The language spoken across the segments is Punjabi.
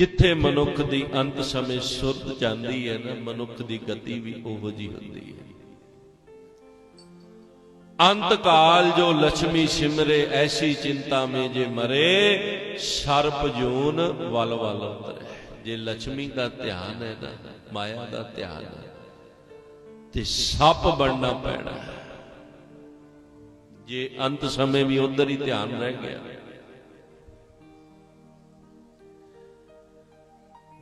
ਜਿੱਥੇ ਮਨੁੱਖ ਦੀ ਅੰਤ ਸਮੇਂ ਸੁਰਤ ਜਾਂਦੀ ਹੈ ਨਾ, ਮਨੁੱਖ ਦੀ ਗਤੀ ਵੀ ਉਹ ਜੀ ਹੁੰਦੀ ਹੈ। ਅੰਤ ਕਾਲ ਜੋ ਲక్ష్ਮੀ ਸਿਮਰੇ, ਐਸੀ ਚਿੰਤਾ ਮੇ ਜੇ ਮਰੇ, ਸਰਪ ਜੂਨ ਵਲ ਵਲ ਉਤਰੇ। ਜੇ ਲక్ష్ਮੀ ਦਾ ਧਿਆਨ ਹੈ ਨਾ, ਮਾਇਆ ਦਾ ਧਿਆਨ ਹੈ, ਤੇ ਸੱਪ ਬਣਨਾ ਪੈਣਾ ਜੇ ਅੰਤ ਸਮੇਂ ਵੀ ਉਧਰ ਹੀ ਧਿਆਨ ਰਹਿ ਗਿਆ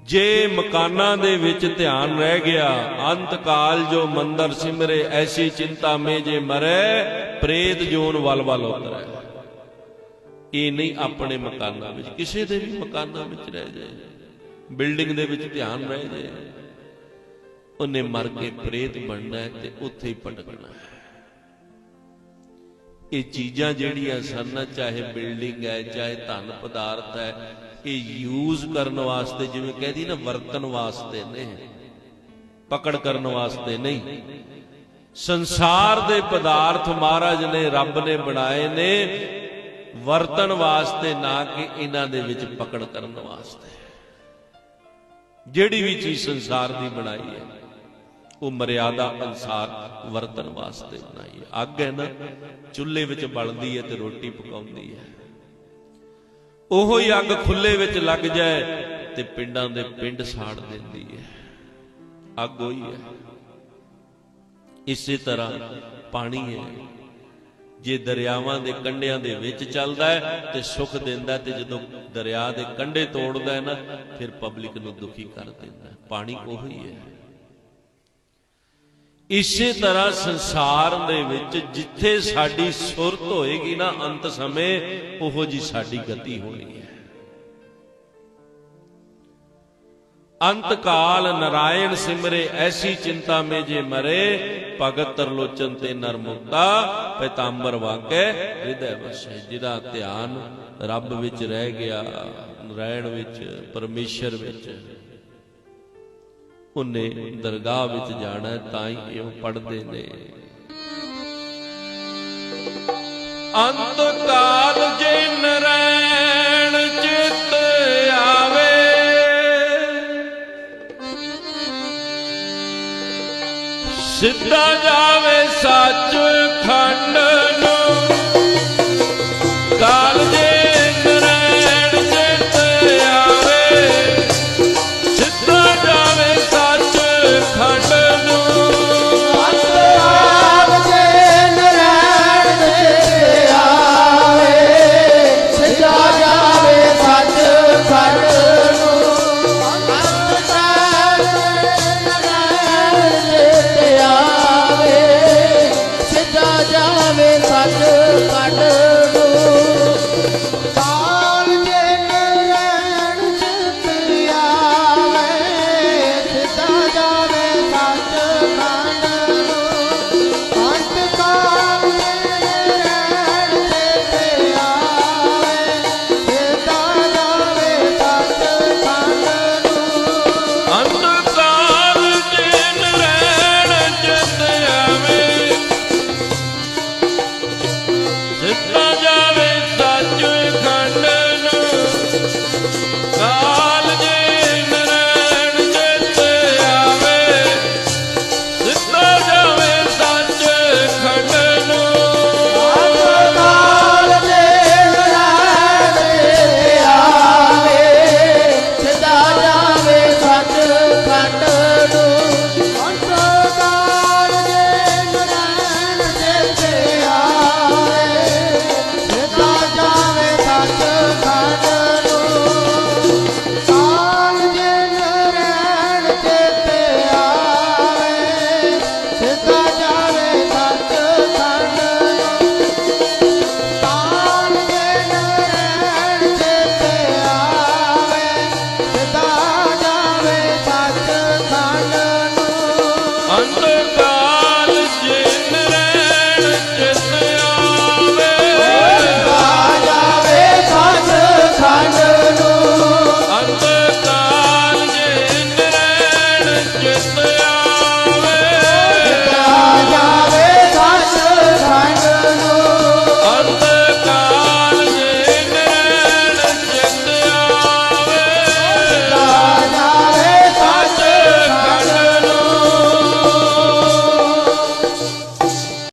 ਜੇ ਮਕਾਨਾਂ ਦੇ ਵਿੱਚ ਧਿਆਨ ਰਹਿ ਗਿਆ ਅੰਤ ਕਾਲ ਜੋ ਮੰਦਰ ਸਿਮਰੇ, ਐਸੀ ਚਿੰਤਾ ਮੇ ਜੇ ਮਰੇ, ਪ੍ਰੇਤ ਜੋਨ ਵਲ ਵਲ ਉਤਰੈ। ਇਹ ਨਹੀਂ ਆਪਣੇ ਮਕਾਨਾਂ ਵਿੱਚ, ਕਿਸੇ ਦੇ ਵੀ ਮਕਾਨਾਂ ਵਿੱਚ ਰਹਿ ਜਾਏ। ਬਿਲਡਿੰਗ ਦੇ ਵਿੱਚ ਧਿਆਨ ਰਹਿ ਜਾਏ। ਉਹਨੇ ਮਰ ਕੇ ਪ੍ਰੇਤ ਬਣਨਾ ਹੈ ਤੇ ਉੱਥੇ ਹੀ ਭਟਕਣਾ ਹੈ। ਇਹ ਚੀਜ਼ਾਂ ਜਿਹੜੀਆਂ ਸਨ, ਚਾਹੇ ਬਿਲਡਿੰਗ ਹੈ, ਚਾਹੇ ਧਨ ਪਦਾਰਥ ਹੈ, ਇਹ ਯੂਜ਼ ਕਰਨ ਵਾਸਤੇ, ਜਿਵੇਂ ਕਹਦੀ ਨਾ ਵਰਤਨ ਵਾਸਤੇ ਨੇ ਪਕੜ ਕਰਨ ਵਾਸਤੇ ਨਹੀਂ। ਸੰਸਾਰ ਦੇ ਪਦਾਰਥ ਮਹਾਰਾਜ ਨੇ ਰੱਬ ਨੇ ਬਣਾਏ ਨੇ ਵਰਤਨ ਵਾਸਤੇ ਨਾ ਕਿ ਇਹਨਾਂ ਦੇ ਵਿੱਚ ਪਕੜ ਕਰਨ ਵਾਸਤੇ। ਜਿਹੜੀ ਵੀ ਚੀਜ਼ ਸੰਸਾਰ ਦੀ ਬਣਾਈ ਹੈ। ਉਹ ਮਰਿਆਦਾ ਅਨਸਾਰ ਵਰਤਨ ਵਾਸਤੇ ਬਣਾਈ ਅੱਗ ਹੈ ਨਾ, ਚੁੱਲ੍ਹੇ ਵਿੱਚ ਬਲਦੀ ਹੈ ਤੇ ਰੋਟੀ ਪਕਾਉਂਦੀ ਹੈ। ਉਹੋ ਹੀ ਅੱਗ ਖੁੱਲੇ ਵਿੱਚ ਲੱਗ ਜਾਏ ਤੇ ਪਿੰਡਾਂ ਦੇ ਪਿੰਡ ਸਾੜ ਦਿੰਦੀ ਹੈ। ਅੱਗ ਉਹੀ ਹੈ। ਇਸੇ ਤਰ੍ਹਾਂ ਪਾਣੀ ਹੈ। ਜੇ ਦਰਿਆਵਾਂ ਦੇ ਕੰਢਿਆਂ ਦੇ ਵਿੱਚ ਚੱਲਦਾ ਹੈ ਤੇ ਸੁੱਖ ਦਿੰਦਾ ਤੇ ਜਦੋਂ ਦਰਿਆ ਦੇ ਕੰਢੇ ਤੋੜਦਾ ਹੈ ਨਾ, ਫਿਰ ਪਬਲਿਕ ਨੂੰ ਦੁਖੀ ਕਰ ਦਿੰਦਾ ਪਾਣੀ ਉਹੀ ਹੈ। ਇਸੇ ਤਰ੍ਹਾਂ ਸੰਸਾਰ ਦੇ ਵਿੱਚ ਜਿੱਥੇ ਸਾਡੀ ਸੁਰਤ ਹੋਏਗੀ ਨਾ ਅੰਤ ਸਮੇਂ, ਉਹੋ ਜੀ ਸਾਡੀ ਗਤੀ ਹੋਣੀ ਹੈ। ਅੰਤ ਕਾਲ ਨਰਾਇਣ ਸਿਮਰੇ, ਐਸੀ ਚਿੰਤਾ ਮੇ ਜੇ ਮਰੇ, ਭਗਤ ਤਰਲੋਚਨ ਤੇ ਨਰਮੁਕਤਾ ਪੈਤਾੰਬਰ ਵਾਕੇ ਹਿਰਦੈ ਵਸੈ, ਜਿਹਦਾ ਧਿਆਨ ਰੱਬ ਵਿੱਚ ਰਹਿ ਗਿਆ, ਨਰਾਇਣ ਵਿੱਚ, ਪਰਮੇਸ਼ਰ ਵਿੱਚ। ਉਹਨੇ ਦਰਗਾਹ ਵਿੱਚ ਜਾਣਾ ਤਾਂ ਹੀ ਇਹ ਪੜਦੇ ਨੇ। ਅੰਤ ਕਾਲ ਜੇ ਨਰੈਣ ਚਿਤ ਆਵੇ, ਸਿੱਧਾ ਜਾਵੇ ਸੱਚ ਖੰਡ